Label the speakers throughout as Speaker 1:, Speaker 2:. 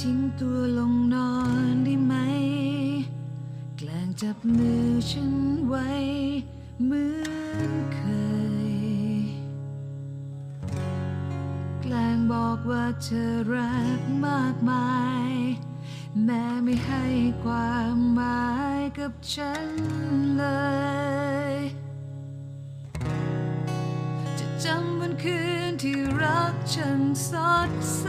Speaker 1: ทิ้งตัวลงนอนได้ไหม แกล้งจับมือฉันไว้เหมือนเคย แกล้งบอกว่าเธอรักมากมาย แม้ไม่ให้ความหมายกับฉันเลย จะจำวันคืนที่รักฉันสดใส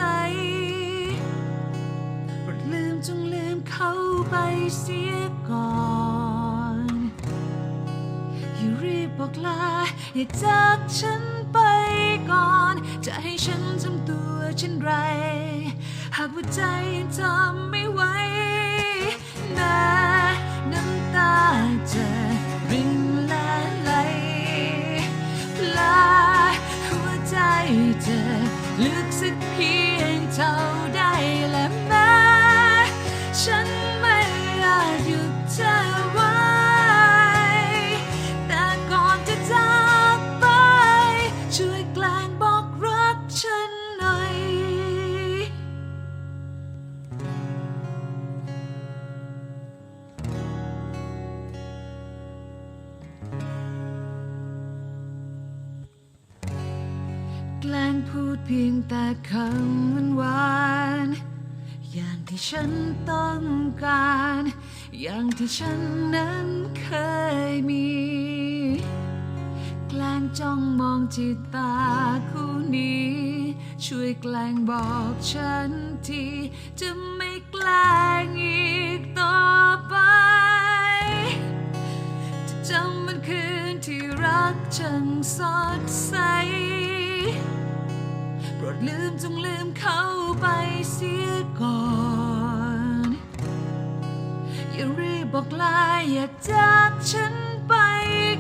Speaker 1: ลืมจงลืมเขาไปเสียก่อน อย่ารีบบอกลา อย่าจากฉันไปก่อน จะให้ฉันทำตัวเช่นไร หากว่าใจทำไม่ไหวแม้น้ำตาจะรินและไหลลาหัวใจจะลึกสักเพียง พูดเพียงแต่คำหวานๆอย่างที่ฉันต้องการ อย่างที่ฉันนั้นเคยมี แกล้งจ้องมองจิตตาคู่นี้ ช่วยแกล้งบอกฉันที จะไม่แกล้งอีกต่อไปจะจำวันคืนที่รักฉันสดใส โปรดลืมจงลืมเขาไปเสียก่อน อย่ารีบบอกลาอย่าจากฉันไป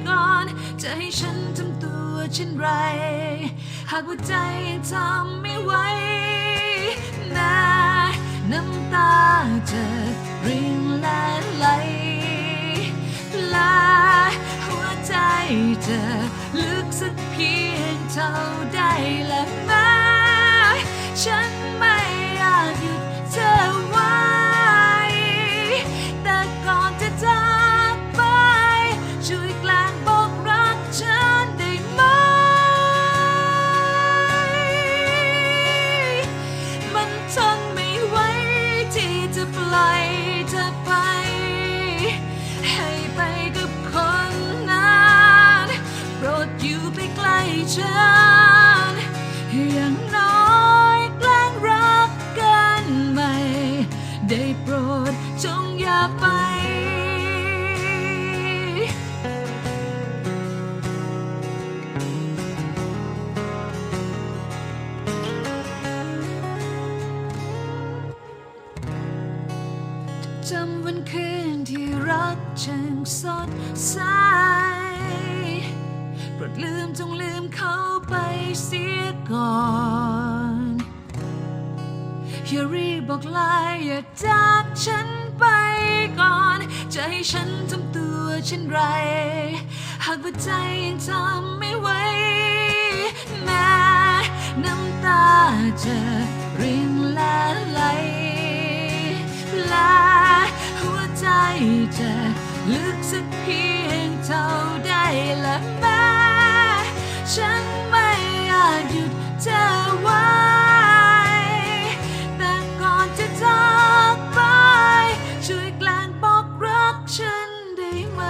Speaker 1: ก่อน จะให้ฉันทำตัวเช่นไร หากว่าใจยังทำไม่ไหวแม้น้ำตาจะรินและไหลลาหัวใจจะลึกสักเพียงเท่าใดและแม้ ฉันไม่อยาจหยุดเธอไว้ แต่ก่อนจะจากไป ช่วยแกล้งบอกรักฉันได้ไหม มันทนไม่ไหวที่จะปล่อยเธอไป ให้ไปกับคนนั้นโปรดอยู่ไปใกล้ฉัน จำวันคืนที่รักฉันสดใสโปรดลืมจงลืมเขาไปเสียก่อนอย่ารีบบอกลาอย่าจากฉันไปก่อน จะให้ฉันทำตัวเช่นไร หากว่าใจยังทำไม่ไหวแม้น้ำตาจะ ลึกสักเพียงเท่าใดและแม้ฉันไม่อาจหยุดเธอไว้ แต่ก่อนจะจากไป ช่วยแกล้งบอกรักฉันได้ไหม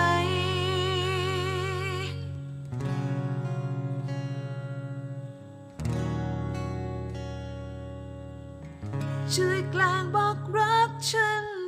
Speaker 1: ช่วยแกล้งบอกรักฉัน